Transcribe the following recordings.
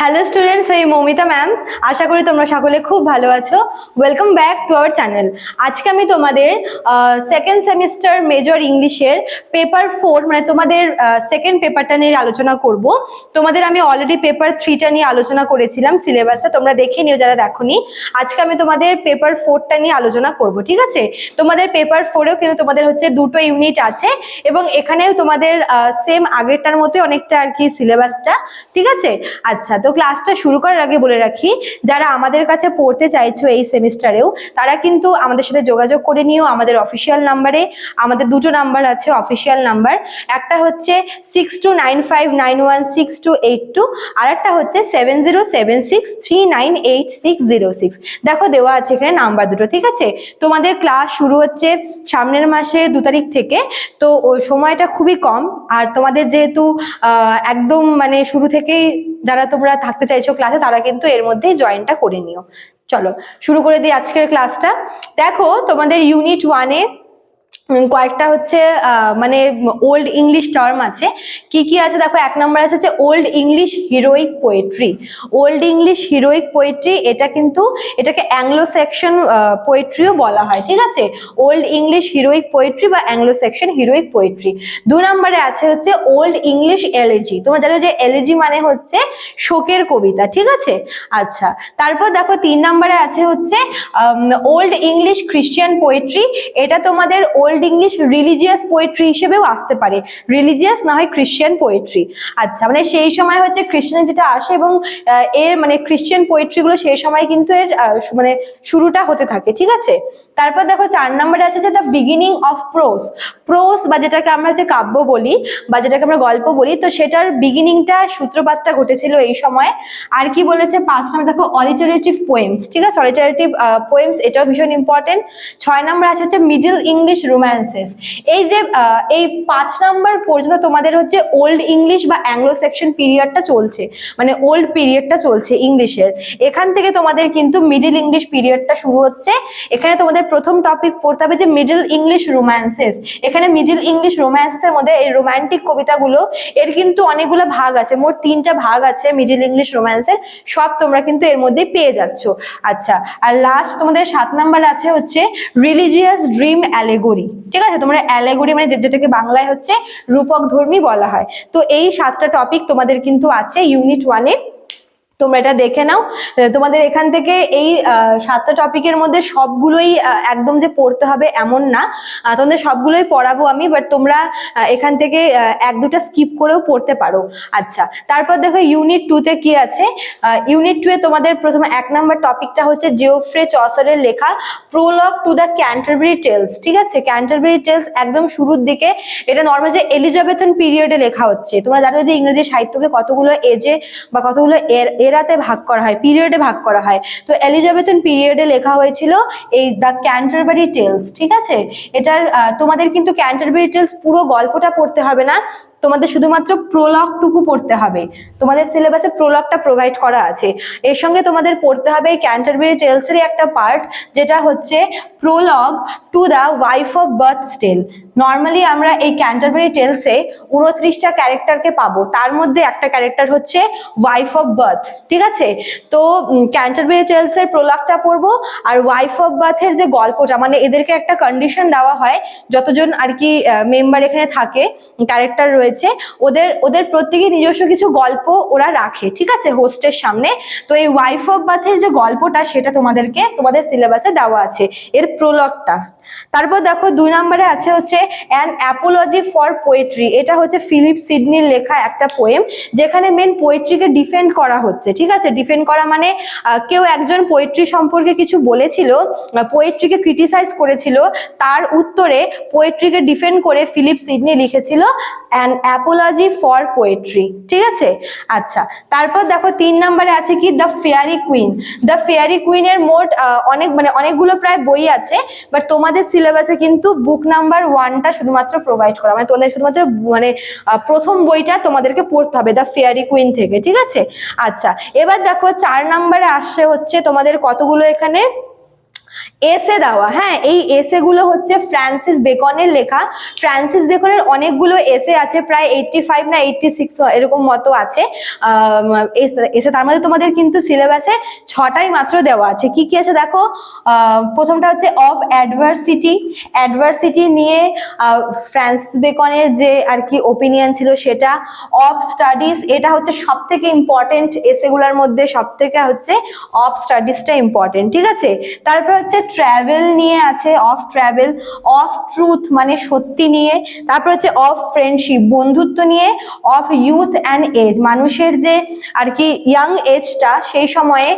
Hello students আমি Moumita ma'am আশা করি তোমরা সকলে খুব ভালো আছো। Welcome back to our channel আজকে আমি তোমাদের সেকেন্ড সেমিস্টার মেজর ইংলিশের পেপার ফোর মানে তোমাদের সেকেন্ড পেপারটা নিয়ে আলোচনা করব। তোমাদের আমি অলরেডি পেপার থ্রিটা নিয়ে আলোচনা করেছিলাম সিলেবাসটা তোমরা দেখে নিও যারা দেখোনি। আজকে আমি তোমাদের পেপার ফোরটা নিয়ে আলোচনা করব, ঠিক আছে? তোমাদের পেপার ফোরেও কিন্তু তোমাদের হচ্ছে দুটো ইউনিট আছে এবং এখানেও তোমাদের সেম আগেরটার মতোই অনেকটা আর কি সিলেবাসটা ঠিক আছে? আচ্ছা তো ক্লাসটা শুরু করার আগে বলে রাখি, যারা আমাদের কাছে পড়তে চাইছো এই সেমিস্টারেও, তারা কিন্তু আমাদের সাথে যোগাযোগ করে নিও আমাদের অফিসিয়াল নাম্বারে আমাদের দুটো নাম্বার আছে অফিসিয়াল নাম্বার একটা হচ্ছে six two nine five nine one six two eight two আর একটা হচ্ছে seven zero seven six three nine eight six zero six দেখো দেওয়া আছে এখানে নাম্বার দুটো, ঠিক আছে? তোমাদের ক্লাস শুরু হচ্ছে সামনের মাসে দু তারিখ থেকে, তো সময়টা খুবই কম। আর তোমাদের যেহেতু একদম মানে শুরু থেকেই যারা তোমরা থাকতে চাইছো ক্লাসে তারা কিন্তু এর মধ্যেই জয়েনটা করে নিও। চলো, শুরু করে দিই আজকের ক্লাসটা দেখো, তোমাদের ইউনিট ওয়ানে কয়েকটা হচ্ছে মানে ওল্ড ইংলিশ টার্ম আছে। কি কি আছে? দেখো, এক নম্বর আছে হচ্ছে old English heroic poetry old English heroic poetry এটা কিন্তু, এটাকে অ্যাংলো সেকশন পোয়েট্রিও বলা হয়, ঠিক আছে? ওল্ড ইংলিশ হিরোইক পোয়েট্রি বা অ্যাংলো সেকশন হিরোইক পোয়েট্রি দু নম্বরে আছে হচ্ছে ওল্ড ইংলিশ এলিজি তোমরা জানো যে এলিজি মানে হচ্ছে শোকের কবিতা, ঠিক আছে? আচ্ছা তারপর দেখো তিন নম্বরে আছে হচ্ছে ওল্ড ইংলিশ খ্রিস্টিয়ান পোয়েট্রি এটা তোমাদের ওল্ড ইংলিশ রিলিজিয়াস পোয়েট্রি হিসেবেও আসতে পারে। রিলিজিয়াস না হয় খ্রিশ্চিয়ান পোয়েট্রি। আচ্ছা মানে সেই সময় হচ্ছে খ্রিস্টান যেটা আসে এবং এর মানে খ্রিস্টিয়ান পোয়েট্রিগুলো সেই সময় কিন্তু এর মানে শুরুটা হতে থাকে, ঠিক আছে? তারপর দেখো চার নম্বরে আছে যে the beginning of prose prose বা যেটাকে আমরা যে কাব্য বলি বা যেটাকে আমরা গল্প বলি, তো সেটার বিগিনিংটা সূত্রপাতটা ঘটেছিল এই সময়। আর কি বলেছে? পাঁচ নম্বর দেখো অলিটারেটিভ পোয়েমস ঠিক আছে? অলিটারেটিভ পোয়েমস এটাও ভীষণ ইম্পর্টেন্ট ছয় নম্বর আছে হচ্ছে মিডল ইংলিশ রোম্যান্সেস এই যে এই পাঁচ নম্বর পর্যন্ত তোমাদের হচ্ছে ওল্ড ইংলিশ বা অ্যাংলো সেকশন পিরিয়ডটা চলছে। মানে ওল্ড পিরিয়ডটা চলছে ইংলিশের এখান থেকে তোমাদের কিন্তু মিডল ইংলিশ পিরিয়ডটা শুরু হচ্ছে। এখানে তোমাদের প্রথম টপিক পড়তে হবে যে মিডল ইংলিশ রোম্যান্সেস এখানে মিডল ইংলিশ রোম্যান্সের মধ্যে এই রোমান্টিক কবিতাগুলো, এর কিন্তু অনেকগুলো ভাগ আছে, মোট তিনটা ভাগ আছে মিডল ইংলিশ রোম্যান্সের সব তোমরা কিন্তু এর মধ্যে পেয়ে যাচ্ছ। আচ্ছা আর লাস্ট তোমাদের সাত নাম্বার আছে হচ্ছে রিলিজিয়াস ড্রিম অ্যালেগরি ঠিক আছে? তোমরা অ্যালেগরি মানে যেটাকে বাংলায় হচ্ছে রূপক ধর্মী বলা হয়। তো এই সাতটা টপিক তোমাদের কিন্তু আছে ইউনিট ওয়ানে তোমরা এটা দেখে নাও। তোমাদের এখান থেকে এই সাতটা টপিকের মধ্যে সবগুলোই একদম যে পড়তে হবে এমন না। তোমাদের সবগুলোই পড়াবো আমি বাট তোমরা এখান থেকে এক দুটা স্কিপ করেও পড়তে পারো। আচ্ছা তারপর দেখো ইউনিট টুতে কি আছে? ইউনিট টু এ তোমাদের প্রথমে এক নম্বর টপিকটা হচ্ছে জিওফ্রে চসারের লেখা prologue to the Canterbury tales ঠিক আছে? ক্যান্টারবেরি টেলস একদম শুরুর দিকে, এটা নর্মাল যে এলিজাবেথন পিরিয়ডে লেখা হচ্ছে। তোমরা জানো যে ইংরেজি সাহিত্যকে কতগুলো এজে বা কতগুলো এর এরাতে ভাগ করা হয় পিরিয়ডে ভাগ করা হয়। তো এলিজাবেথন পিরিয়ডে লেখা হয়েছিল এই দ্য ক্যান্টারবারি টেলস ঠিক আছে? এটার তোমাদের কিন্তু ক্যান্টারবারি টেলস পুরো গল্পটা পড়তে হবে না। তোমাদের শুধুমাত্র প্রলগটুকু পড়তে হবে। তোমাদের সিলেবাসে প্রলগটা প্রোভাইড করা আছে। এর সঙ্গে তোমাদের পড়তে হবে ক্যান্টারবেরি টেলসেরই একটা পার্ট যেটা হচ্ছে prologue to the wife of birth স্টেল normally আমরা এই ক্যান্টারবেরি টেলসে উনত্রিশটা ক্যারেক্টারকে পাবো। তার মধ্যে একটা ক্যারেক্টার হচ্ছে ওয়াইফ অফ বার্থ ঠিক আছে? তো ক্যান্টারবেরি টেলসের প্রোলাগটা পড়ব আর ওয়াইফ অফ বার্থের যে গল্পটা মানে এদেরকে একটা কন্ডিশন দেওয়া হয়, যতজন আর কি মেম্বার এখানে থাকে ক্যারেক্টার রয়েছে ওদের ওদের প্রত্যেকে নিজস্ব কিছু গল্প ওরা রাখে, ঠিক আছে, হোস্টের সামনে। তো এই ওয়াইফ অফ বাথের যে গল্পটা, সেটা তোমাদেরকে তোমাদের সিলেবাসে দেওয়া আছে। এর প্রোলগটা তারপর দেখো দুই নম্বরে আছে হচ্ছে অ্যান অ্যাপোলজি ফর পোয়েট্রি এটা হচ্ছে ফিলিপ সিডনির লেখা একটা পোয়েম যেখানে মেন পোয়েট্রিকে ডিফেন্ড করা হচ্ছে, ঠিক আছে? ডিফেন্ড করা মানে কেউ একজন পোয়েট্রি সম্পর্কে কিছু বলেছিল পোয়েট্রিকে ক্রিটিসাইজ করেছিল, তার উত্তরে পোয়েট্রিকে ডিফেন্ড করে ফিলিপ সিডনি লিখেছিল অ্যান অ্যাপোলজি ফর পোয়েট্রি ঠিক আছে? আচ্ছা তারপর দেখো তিন নম্বরে আছে কি? The Faerie Queene the Faerie কুইনের মোট অনেক মানে অনেকগুলো প্রায় বই আছে বাট তোমাদের সিলেবাসে কিন্তু বুক নাম্বার ওয়ানটা শুধুমাত্র প্রোভাইড করা। মানে তোমাদের শুধুমাত্র মানে প্রথম বইটা তোমাদেরকে পড়তে হবে দ্য ফেয়ারি কুইন থেকে, ঠিক আছে? আচ্ছা এবার দেখো, চার নাম্বারে আসছে হচ্ছে তোমাদের কতগুলো এখানে? এসে দেওয়া হ্যাঁ এই এসে গুলো হচ্ছে ফ্রান্সিস বেকনের লেখা। ফ্রান্সিস বেকনের অনেকগুলো এসে আছে, প্রায় এইটটি ফাইভ না এইটটি সিক্স এরকম মতো আছে। এসে তার মধ্যে তোমাদের কিন্তু সিলেবাসে ছটাই মাত্র দেওয়া আছে। কি কি আছে দেখো? প্রথমটা হচ্ছে অফ অ্যাডভার্সিটি অ্যাডভার্সিটি নিয়ে ফ্রান্সিস বেকনের যে আর কি ওপিনিয়ন ছিল সেটা। অফ স্টাডিজ এটা হচ্ছে সব থেকে ইম্পর্টেন্ট এসেগুলোর মধ্যে সব থেকে হচ্ছে অফ স্টাডিজটা ইম্পর্টেন্ট ঠিক আছে? তারপর হচ্ছে ট্রাভেল নিয়ে আছে অফ ট্রাভেল অফ ট্রুথ মানে সত্যি নিয়ে, তারপর হচ্ছে অফ ফ্রেন্ডশিপ বন্ধুত্ব নিয়ে অফ ইউথ অ্যান্ড এজ মানুষের যে আর কি ইয়াং এজটা সেই সময়ে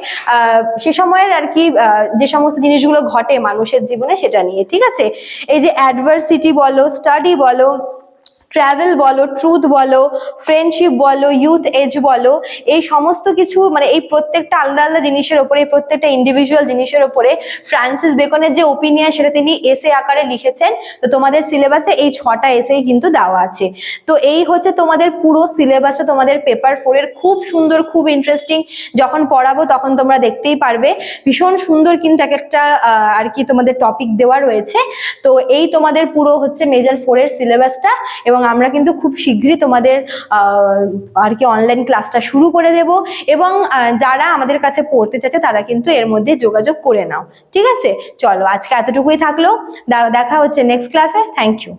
সে সময়ের আর কি যে সমস্ত জিনিসগুলো ঘটে মানুষের জীবনে সেটা নিয়ে, ঠিক আছে? এই যে অ্যাডভার্সিটি বলো স্টাডি বলো ট্রাভেল বলো ট্রুথ বলো ফ্রেন্ডশিপ বলো ইউথ এজ বলো, এই সমস্ত কিছু মানে এই প্রত্যেকটা আলাদা আলাদা জিনিসের ওপরে, এই প্রত্যেকটা ইন্ডিভিজুয়াল জিনিসের ওপরে ফ্রান্সিস বেকনের যে ওপিনিয়ন সেটা তিনি এসে আকারে লিখেছেন। তো তোমাদের সিলেবাসে এই ছটা এসেই কিন্তু দেওয়া আছে। তো এই হচ্ছে তোমাদের পুরো সিলেবাসটা তোমাদের পেপার ফোরের খুব সুন্দর, খুব ইন্টারেস্টিং যখন পড়াবো তখন তোমরা দেখতেই পারবে। ভীষণ সুন্দর কিন্তু এক একটা আর কি তোমাদের টপিক দেওয়া রয়েছে। তো এই তোমাদের পুরো হচ্ছে মেজর ফোরের সিলেবাসটা এবং আমরা কিন্তু খুব শীঘ্রই তোমাদের আর কি অনলাইন ক্লাসটা শুরু করে দেব এবং যারা আমাদের কাছে পড়তে চাচ্ছে তারা কিন্তু এর মধ্যে যোগাযোগ করে নাও। ঠিক আছে? চলো, আজকে এতটুকুই থাকল। দেখা হচ্ছে নেক্সট ক্লাসে থ্যাংক ইউ